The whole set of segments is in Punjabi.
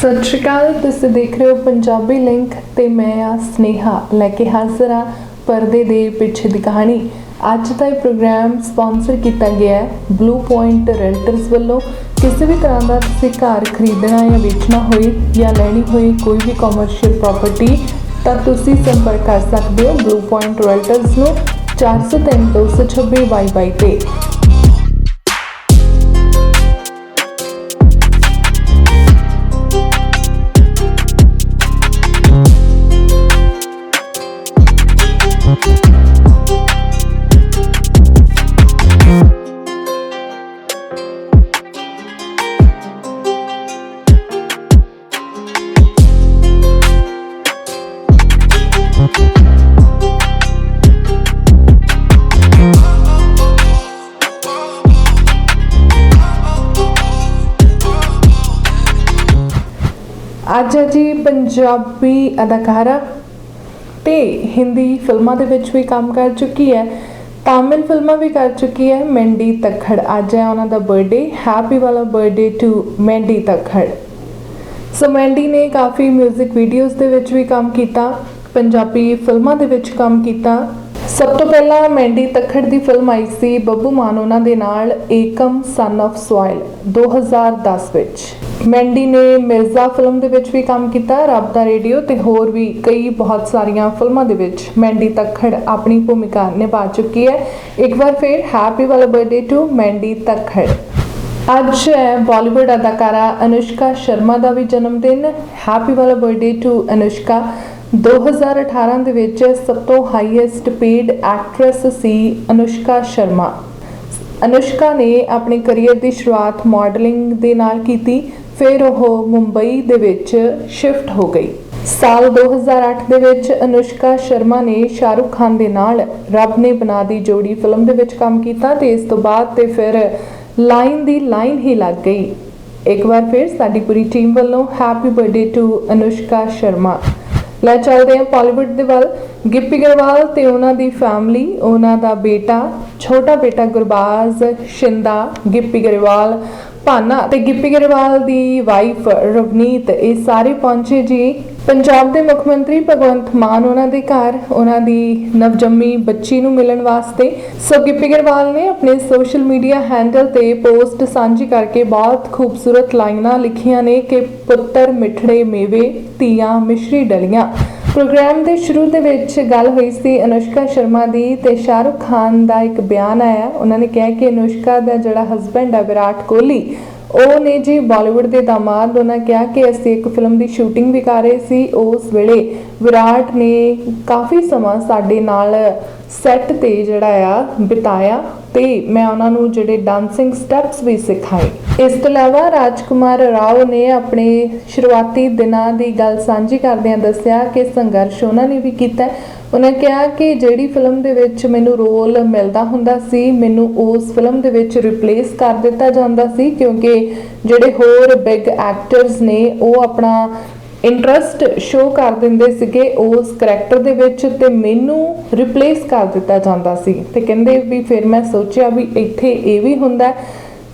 ਸਤਿ ਸ਼੍ਰੀ ਅਕਾਲ, ਤੁਸੀਂ ਦੇਖ ਰਹੇ ਹੋ ਪੰਜਾਬੀ ਲਿੰਕ ਤੇ ਮੈਂ ਆ ਸਨੇਹਾ, ਲੈ ਕੇ ਹਾਜ਼ਰ ਹਾਂ ਪਰਦੇ ਦੇ ਪਿੱਛੇ ਦੀ ਕਹਾਣੀ। ਅੱਜ ਦਾ ਇਹ ਪ੍ਰੋਗਰਾਮ ਸਪਾਂਸਰ ਕੀਤਾ ਗਿਆ ਹੈ ਬਲੂ ਪੁਆਇੰਟ ਰੈਂਟਰਸ ਵੱਲੋਂ। ਕਿਸੇ ਵੀ ਤਰ੍ਹਾਂ ਦਾ ਤੁਸੀਂ ਘਰ ਖਰੀਦਣਾ ਜਾਂ ਵੇਚਣਾ ਹੋਏ ਜਾਂ ਲੈਣੀ ਹੋਏ ਕੋਈ ਵੀ ਕਮਰਸ਼ੀਅਲ ਪ੍ਰਾਪਰਟੀ ਤਾਂ ਤੁਸੀਂ ਸੰਪਰਕ ਕਰ ਸਕਦੇ ਹੋ ਬਲੂ ਪੁਆਇੰਟ ਰੈਂਟਰਸ ਨੂੰ 403 226 22 ਤੇ। ਅੱਜ ਹੈ ਜੀ ਪੰਜਾਬੀ ਅਦਾਕਾਰਾ ਤੇ ਹਿੰਦੀ ਫਿਲਮਾਂ ਦੇ ਵਿੱਚ ਵੀ ਕੰਮ ਕਰ ਚੁੱਕੀ ਹੈ, ਤਾਮਿਲ ਫਿਲਮਾਂ ਵੀ ਕਰ ਚੁੱਕੀ ਹੈ ਮੈਂਡੀ ਤੱਖੜ। ਅੱਜ ਹੈ ਉਹਨਾਂ ਦਾ ਬਰਥਡੇ ਹੈਪੀ ਵਾਲਾ birthday to Mandy Takhar. So Mandy ਨੇ ਕਾਫੀ 뮤직 ਵੀਡੀਓਜ਼ ਦੇ ਵਿੱਚ ਵੀ ਕੰਮ ਕੀਤਾ, ਪੰਜਾਬੀ ਫਿਲਮਾਂ ਦੇ ਵਿੱਚ ਕੰਮ ਕੀਤਾ ਸਭ ਤੋਂ ਪਹਿਲਾਂ ਮੈਂਡੀ ਤੱਖੜ ਦੀ ਫਿਲਮ ਆਈ ਸੀ ਬੱਬੂ ਮਾਨ ਉਹਨਾਂ ਦੇ ਨਾਲ, ਏਕਮ ਸਨ of ਸੋਇਲ 2010 ਵਿੱਚ। ਮੈਂਡੀ ਨੇ ਮਿਰਜ਼ਾ ਫਿਲਮ ਦੇ ਵਿੱਚ ਵੀ ਕੰਮ ਕੀਤਾ ਰੱਬ ਦਾ ਰੇਡੀਓ ਤੇ ਹੋਰ ਵੀ ਕਈ ਬਹੁਤ ਸਾਰੀਆਂ ਫਿਲਮਾਂ ਦੇ ਵਿੱਚ ਮੈਂਡੀ ਤੱਖੜ ਆਪਣੀ ਭੂਮਿਕਾ ਨਿਭਾ ਚੁੱਕੀ ਹੈ। ਇੱਕ ਵਾਰ ਫਿਰ ਹੈਪੀ ਵਾਲਾ ਬਰਥਡੇ ਟੂ ਮੈਂਡੀ ਤੱਖੜ। ਅੱਜ ਹੈ ਬਾਲੀਵੁੱਡ ਅਦਾਕਾਰਾ ਅਨੁਸ਼ਕਾ ਸ਼ਰਮਾ ਦਾ ਵੀ ਜਨਮ ਦਿਨ ਹੈਪੀ ਵਾਲਾ ਬਰਥਡੇ ਟੂ ਅਨੁਸ਼ਕਾ। 2018 ਦੇ ਵਿੱਚ ਸਭ ਤੋਂ ਹਾਈਐਸਟ ਪੇਡ ਐਕਟਰੈਸ ਸੀ ਅਨੁਸ਼ਕਾ ਸ਼ਰਮਾ। ਅਨੁਸ਼ਕਾ ਨੇ ਆਪਣੇ ਕੈਰੀਅਰ ਦੀ ਸ਼ੁਰੂਆਤ ਮਾਡਲਿੰਗ ਦੇ ਨਾਲ ਕੀਤੀ, ਫਿਰ ਉਹ ਮੁੰਬਈ ਦੇ ਵਿੱਚ ਸ਼ਿਫਟ ਹੋ ਗਈ। ਸਾਲ 2008 ਦੇ ਵਿੱਚ ਅਨੁਸ਼ਕਾ ਸ਼ਰਮਾ ਨੇ ਸ਼ਾਹਰੁਖ ਖਾਨ ਦੇ ਨਾਲ ਰੱਬ ਨੇ ਬਣਾ ਦੀ ਜੋੜੀ ਫਿਲਮ ਦੇ ਵਿੱਚ ਕੰਮ ਕੀਤਾ ਤੇ ਇਸ ਤੋਂ ਬਾਅਦ ਤੇ ਫਿਰ ਲਾਈਨ ਦੀ ਲਾਈਨ ਹੀ ਲੱਗ ਗਈ। ਇੱਕ ਵਾਰ ਫਿਰ ਸਾਡੀ ਪੂਰੀ ਟੀਮ ਵੱਲੋਂ happy birthday to Anushka Sharma. ਲੈ ਚੱਲਦੇ ਹਾਂ ਬਾਲੀਵੁੱਡ ਦੇ ਵੱਲ। ਗਿੱਪੀ ਗਰੇਵਾਲ ਤੇ ਉਹਨਾਂ ਦੀ ਫੈਮਿਲੀ ਉਹਨਾਂ ਦਾ ਬੇਟਾ, ਛੋਟਾ ਬੇਟਾ ਗੁਰਬਾਜ਼ ਸ਼ਿੰਦਾ, ਗਿੱਪੀ ਗਰੇਵਾਲ, ਭਾਨਾ ਤੇ ਗਿੱਪੀ ਗਰੇਵਾਲ ਦੀ ਵਾਈਫ ਰਵਨੀਤ, ਇਹ ਸਾਰੇ ਪਹੁੰਚੇ ਜੀ ਪੰਜਾਬ ਦੇ ਮੁੱਖ ਮੰਤਰੀ ਭਗਵੰਤ ਮਾਨ, ਉਹਨਾਂ ਦੇ ਘਰ, ਉਹਨਾਂ ਦੀ ਨਵਜੰਮੀ ਬੱਚੀ ਨੂੰ ਮਿਲਣ ਵਾਸਤੇ ਸੋ ਗਿੱਪੀ ਨੇ ਆਪਣੇ ਸੋਸ਼ਲ ਮੀਡੀਆ ਹੈਂਡਲ ਤੇ ਪੋਸਟ ਸਾਂਝੀ ਕਰਕੇ ਬਹੁਤ ਖੂਬਸੂਰਤ ਲਾਈਨਾਂ ਲਿਖੀਆਂ ਨੇ ਕਿ ਪੁੱਤਰ ਮਿੱਠੜੇ ਮੇਵੇ, ਧੀਆਂ ਮਿਸ਼ਰੀ ਡਲੀਆਂ। ਪ੍ਰੋਗਰਾਮ ਦੇ ਸ਼ੁਰੂ ਦੇ ਵਿੱਚ ਗੱਲ ਹੋਈ ਸੀ ਅਨੁਸ਼ਕਾ ਸ਼ਰਮਾ ਦੀ ਤੇ ਸ਼ਾਹਰੁਖ ਖਾਨ ਦਾ ਇੱਕ ਬਿਆਨ ਆਇਆ। ਉਹਨਾਂ ਨੇ ਕਿਹਾ ਕਿ ਅਨੁਸ਼ਕਾ ਦਾ ਜਿਹੜਾ ਹਸਬੰਡ ਹੈ ਵਿਰਾਟ ਕੋਹਲੀ ਉਹ ਨੇ ਜੀ ਬਾਲੀਵੁੱਡ ਦੇ ਦਾਮਾਦ, ਉਹਨਾਂ ਕਿਹਾ ਕਿ ਅਸੀਂ ਇੱਕ ਫਿਲਮ ਦੀ ਸ਼ੂਟਿੰਗ ਵੀ ਕਰ ਰਹੇ ਸੀ। ਉਸ ਵੇਲੇ ਵਿਰਾਟ ਨੇ ਕਾਫੀ ਸਮਾਂ ਸਾਡੇ ਨਾਲ ਸੈੱਟ ਤੇ ਜਿਹੜਾ ਆ, ਬਿਤਾਇਆ ਤੇ ਮੈਂ ਉਹਨਾਂ ਨੂੰ ਜਿਹੜੇ ਡਾਂਸਿੰਗ ਸਟੈਪਸ ਵੀ ਸਿਖਾਏ। ਇਸ ਤੋਂ ਇਲਾਵਾ ਰਾਜਕੁਮਾਰ ਰਾਓ ਨੇ ਆਪਣੇ ਸ਼ੁਰੂਆਤੀ ਦਿਨਾਂ ਦੀ ਗੱਲ ਸਾਂਝੀ ਕਰਦਿਆਂ ਦੱਸਿਆ ਕਿ ਸੰਘਰਸ਼ ਉਹਨਾਂ ਨੇ ਵੀ ਕੀਤਾ। ਉਹਨਾਂ ਕਿਹਾ ਕਿ ਜਿਹੜੀ ਫਿਲਮ ਦੇ ਵਿੱਚ ਮੈਨੂੰ ਰੋਲ ਮਿਲਦਾ ਹੁੰਦਾ ਸੀ, ਮੈਨੂੰ ਉਸ ਫਿਲਮ ਦੇ ਵਿੱਚ ਰਿਪਲੇਸ ਕਰ ਦਿੱਤਾ ਜਾਂਦਾ ਸੀ ਕਿਉਂਕਿ ਜਿਹੜੇ ਹੋਰ ਬਿਗ ਐਕਟਰਸ ਨੇ, ਉਹ ਆਪਣਾ ਇੰਟਰਸਟ ਸ਼ੋ ਕਰ ਦਿੰਦੇ ਸੀਗੇ ਉਸ ਕੈਰੈਕਟਰ ਦੇ ਵਿੱਚ ਤੇ ਮੈਨੂੰ ਰਿਪਲੇਸ ਕਰ ਦਿੱਤਾ ਜਾਂਦਾ ਸੀ। ਤੇ ਕਹਿੰਦੇ ਵੀ ਫਿਰ ਮੈਂ ਸੋਚਿਆ ਵੀ ਇੱਥੇ ਇਹ ਵੀ ਹੁੰਦਾ।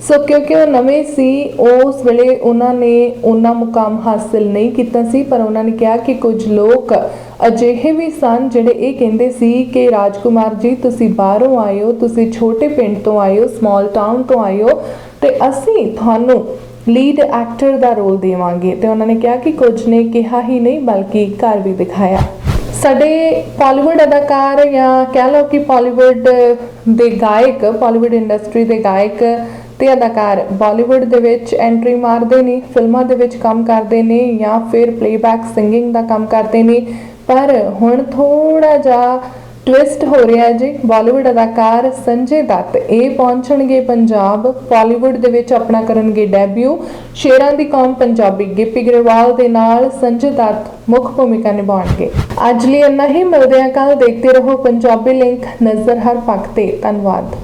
ਸੋ ਕਿਉਂਕਿ ਉਹ ਨਵੇਂ ਸੀ, ਉਸ ਵੇਲੇ ਉਹਨਾਂ ਨੇ ਉਹਨਾਂ ਮੁਕਾਮ ਹਾਸਲ ਨਹੀਂ ਕੀਤਾ ਸੀ, ਪਰ ਉਹਨਾਂ ਨੇ ਕਿਹਾ ਕਿ ਕੁਝ ਲੋਕ ਅਜਿਹੇ ਵੀ ਸਨ ਜਿਹੜੇ ਇਹ ਕਹਿੰਦੇ ਸੀ ਕਿ, ਰਾਜਕੁਮਾਰ ਜੀ, ਤੁਸੀਂ ਬਾਹਰੋਂ ਆਏ ਹੋ ਤੁਸੀਂ ਛੋਟੇ ਪਿੰਡ ਤੋਂ ਆਇਓ ਹੋ ਸਮਾਲ ਟਾਊਨ ਤੋਂ ਆਇਓ ਹੋ ਤੇ ਅਸੀਂ ਤੁਹਾਨੂੰ ਲੀਡ ਐਕਟਰ ਦਾ ਰੋਲ ਦੇਵਾਂਗੇ। ਤੇ ਉਹਨਾਂ ਨੇ ਕਿਹਾ ਕਿ ਕੁਝ ਨੇ ਕਿਹਾ ਹੀ ਨਹੀਂ, ਬਲਕਿ ਘਰ ਵੀ ਦਿਖਾਇਆ। ਸਾਡੇ ਬਾਲੀਵੁੱਡ ਅਦਾਕਾਰ ਜਾਂ ਕਹਿ ਲਓ ਕਿ ਬਾਲੀਵੁੱਡ ਦੇ ਗਾਇਕ ਬਾਲੀਵੁੱਡ ਇੰਡਸਟਰੀ ਦੇ ਗਾਇਕ ਤੇ ਅਦਾਕਾਰ ਬਾਲੀਵੁੱਡ ਦੇ ਵਿੱਚ ਐਂਟਰੀ ਮਾਰਦੇ ਨੇ, ਫਿਲਮਾਂ ਦੇ ਵਿੱਚ ਕੰਮ ਕਰਦੇ ਨੇ ਜਾਂ ਫਿਰ ਪਲੇਬੈਕ ਸਿੰਗਿੰਗ ਦਾ ਕੰਮ ਕਰਦੇ ਨੇ। ਪਰ ਹੁਣ ਥੋੜਾ ਜਿਹਾ ਟਵਿਸਟ ਹੋ ਰਿਹਾ ਜੀ। ਬਾਲੀਵੁੱਡ ਅਦਾਕਾਰ ਸੰਜੇ ਦੱਤ ਇਹ ਪਹੁੰਚਣਗੇ ਪੰਜਾਬ। ਬਾਲੀਵੁੱਡ ਦੇ ਵਿੱਚ ਆਪਣਾ ਕਰਨਗੇ ਡੈਬਿਊ ਸ਼ੇਰਾਂ ਦੀ ਕੌਮ ਪੰਜਾਬੀ ਗਿੱਪੀ ਗਰੇਵਾਲ ਦੇ ਨਾਲ ਸੰਜੇ ਦੱਤ ਮੁੱਖ ਭੂਮਿਕਾ ਨਿਭਾਉਣਗੇ। ਅੱਜ ਲਈ ਇੰਨਾ ਹੀ। ਮਿਲਦੇ ਹਾਂ ਕੱਲ ਦੇਖਦੇ ਰਹੋ ਪੰਜਾਬੀ ਲਿੰਕ। ਨਜ਼ਰ ਹਰ ਪੱਖ ਤੇ। ਧੰਨਵਾਦ।